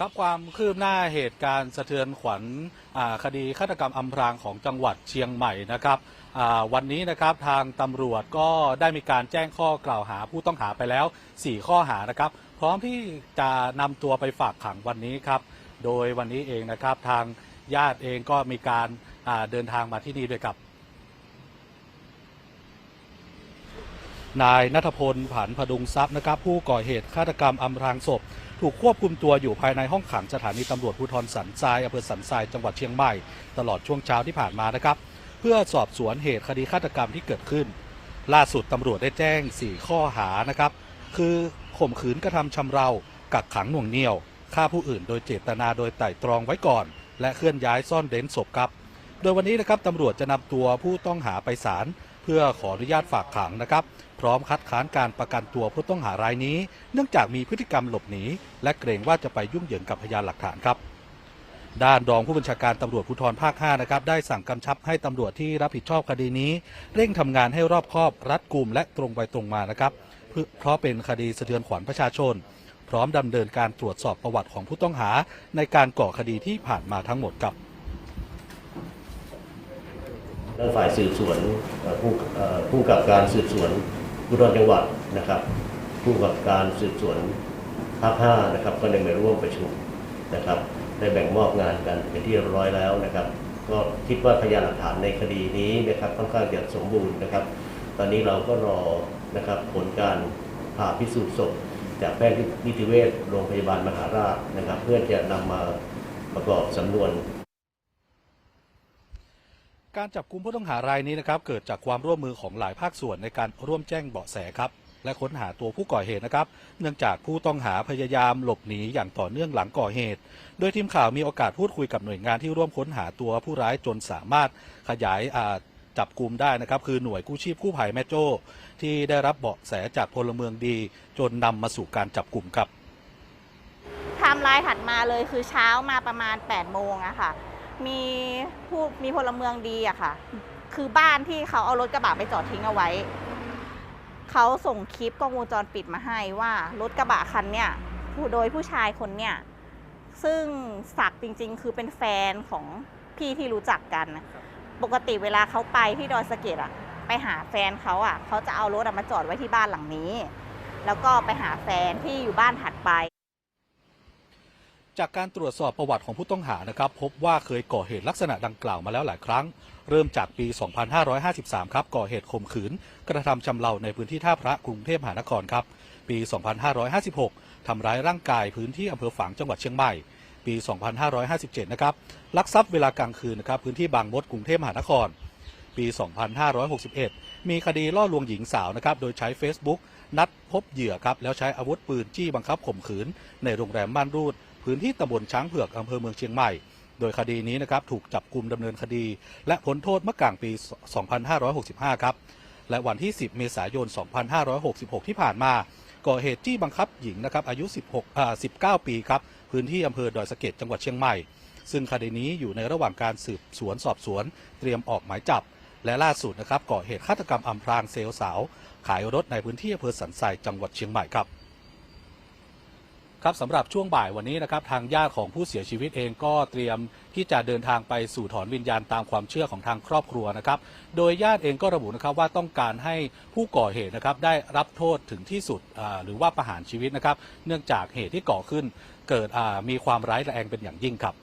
ครับความคืบหน้าเหตุการณ์สะเทือนขวัญคดีฆาตกรรมอำพรางของจังหวัดเชียงใหม่นะครับวันนี้นะครับทางตำรวจก็ได้มีการแจ้งข้อกล่าวหาผู้ต้องหาไปแล้ว 4 ข้อหานะครับ พร้อมที่จะนำตัวไปฝากขังวันนี้ครับ โดยวันนี้เองนะครับทางญาติเองก็มีการาเดินทางมาที่นี่ด้วยครับนายนัทพลผันพดุงทรัพย์นะครับ ผู้ก่อเหตุฆาตกรรมอำพรางศพ ถูกควบคุมตัวอยู่ภายในห้องขังสถานีตำรวจภูธรสันทรายอำเภอสันทรายจังหวัดเชียงใหม่ ตลอดช่วงเช้าที่ผ่านมานะครับ เพื่อสอบสวนเหตุคดีฆาตกรรมที่เกิดขึ้น ล่าสุดตำรวจได้แจ้ง 4 ข้อหานะครับ คือข่มขืนกระทำชำเรา กักขังหน่วงเหนี่ยวฆ่าผู้อื่นโดยเจตนาโดยไตร่ตรองไว้ก่อน และเคลื่อนย้ายซ่อนเร้นศพครับ โดยวันนี้นะครับตำรวจจะนำตัวผู้ต้องหาไปศาล เพื่อขออนุญาตฝากขังนะครับ พร้อมคัดค้านการประกันตัวผู้ต้องหารายนี้ เนื่องจากมีพฤติกรรมหลบหนี และเกรงว่าจะไปยุ่งเหยิงกับพยานหลักฐานครับด้านรองผู้บัญชาการตำรวจภูธรภาค 5 นะครับ ได้สั่งกำชับให้ตำรวจที่รับผิดชอบคดีนี้ เร่งทำงานให้รอบคอบรัดกุมและตรงไปตรงมานะครับเพื่อเพราะเป็นคดีสะเทือนขวัญประชาชน พร้อมดำเนินการตรวจสอบประวัติของผู้ต้องหา ในการก่อคดีที่ผ่านมาทั้งหมดครับ ทางฝ่ายสืบสวนเอ่อผู้ผู้กับการสืบสวนภูธรจังหวัดนะครับ ผู้กับการสืบสวนภาค5นะครับก็ได้มาร่วมประชุมนะครับ ได้แบ่งมอบงานกันเป็นที่เรียบร้อยแล้วนะครับ ก็คิดว่าพยานหลักฐานในคดีนี้นะครับค่อนข้างจะสมบูรณ์นะครับ ตอนนี้เราก็รอนะครับผลการผ่าพิสูจน์ศพจากแพทย์นิติเวชโรงพยาบาลมหาราชนะครับ เพื่อจะนำมาประกอบสำนวน การจับกุมผู้ต้องหารายนี้นะครับเกิดจากความร่วมมือของหลายภาคส่วนในการร่วมแจ้งเบาะแสครับ และค้นหาตัวผู้ก่อเหตุนะครับ เนื่องจากผู้ต้องหาพยายามหลบหนีอย่างต่อเนื่องหลังก่อเหตุ โดยทีมข่าวมีโอกาสพูดคุยกับหน่วยงานที่ร่วมค้นหาตัวผู้ร้ายจนสามารถขยายจับกลุ่มได้นะครับ คือหน่วยกู้ชีพกู้ภัยแม่โจ้ที่ได้รับเบาะแสจากพลเมืองดี จนนำมาสู่การจับกลุ่มครับไทม์ไลน์ถัดมาเลยคือเช้ามาประมาณ8โมงอะค่ะ มีผู้มีพลเมืองดีอะค่ะ คือบ้านที่เขาเอารถกระบะไปจอดทิ้งเอาไว้ เขาส่งคลิปกล้องวงจรปิดมาให้ว่ารถกระบะคันเนี่ยผู้โดยผู้ชายคนเนี่ยซึ่งศักจริงๆ คือเป็นแฟนของพี่ที่รู้จักกัน ปกติเวลาเขาไปที่ดอยสะเก็ดอะไปหาแฟนเขาอะเขาจะเอารถมาจอดไว้ที่บ้านหลังนี้ แล้วก็ไปหาแฟนที่อยู่บ้านถัดไป จากการตรวจสอบประวัติของผู้ต้องหานะครับ พบว่าเคยก่อเหตุลักษณะดังกล่าวมาแล้วหลายครั้ง เริ่มจากปี 2553 ครับก่อเหตุข่มขืน กระทำชำเราในพื้นที่ท่าพระกรุงเทพมหานครครับ ปี 2556 ทำร้ายร่างกายพื้นที่อำเภอฝางจังหวัดเชียงใหม่ ปี 2557 นะครับลักทรัพย์เวลากลางคืนนะครับพื้นที่บางมดกรุงเทพมหานคร ปี 2561 มีคดีล่อลวงหญิงสาวนะครับโดยใช้ Facebook นัดพบเหยื่อครับแล้วใช้อาวุธปืนจี้บังคับข่มขืน ในโรงแรมม่านรูด พื้นที่ตำบลช้างเผือกอำเภอเมืองเชียงใหม่ โดยคดีนี้นะครับถูกจับกลุ่มดำเนินคดี และพ้นโทษเมื่อกลางปี 2565 ครับ และวันที่ 10 เมษายน 2566 ที่ผ่านมาก่อเหตุจี้บังคับหญิงนะครับอายุ 16อ่า19 ปีครับพื้นที่อำเภอดอยสะเก็ดจังหวัดเชียงใหม่ ซึ่งคดีนี้อยู่ในระหว่างการสืบสวนสอบสวน เตรียมออกหมายจับ และล่าสุดนะครับก่อเหตุฆาตกรรมอำพรางเซลล์สาว ขายรถในพื้นที่อำเภอสันทรายจังหวัดเชียงใหม่ครับ ครับสำหรับช่วงบ่ายวันนี้นะครับทางญาติของผู้เสียชีวิตเองก็เตรียมที่จะเดินทางไปสู่ถอนวิญญาณตามความเชื่อของทางครอบครัวนะครับ โดยญาติเองก็ระบุนะครับว่าต้องการให้ผู้ก่อเหตุนะครับได้รับโทษถึงที่สุดหรือว่าประหารชีวิตนะครับ เนื่องจากเหตุที่ก่อขึ้นเกิดมีความร้ายแรงเป็นอย่างยิ่งครับ